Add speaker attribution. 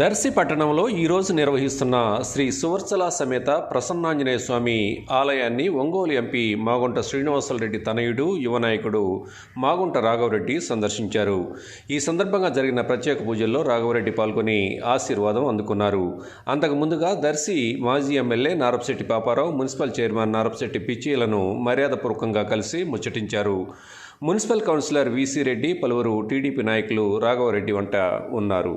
Speaker 1: Darsi పట్టణంలో ఈరోజు నిర్వహిస్తున్న శ్రీ సువర్చల సమేత ప్రసన్నాంజనేయ స్వామి ఆలయాన్ని ఒంగోలు ఎంపీ మాగుంట శ్రీనివాసరెడ్డి తనయుడు యువ నాయకుడు మాగుంట రాఘవరెడ్డి సందర్శించారు. ఈ సందర్భంగా జరిగిన ప్రత్యేక పూజల్లో రాఘవరెడ్డి పాల్గొని ఆశీర్వాదం అందుకున్నారు. అంతకు ముందుగా దర్శి మాజీ MLA Narapasetti Paparao municipal chairman Narapasetti పిచ్చిలను మర్యాదపూర్వకంగా కలిసి ముచ్చటించారు. మున్సిపల్ కౌన్సిలర్ వీసీ రెడ్డి పలువురు టీడీపీ నాయకులు రాఘవరెడ్డి వంట ఉన్నారు.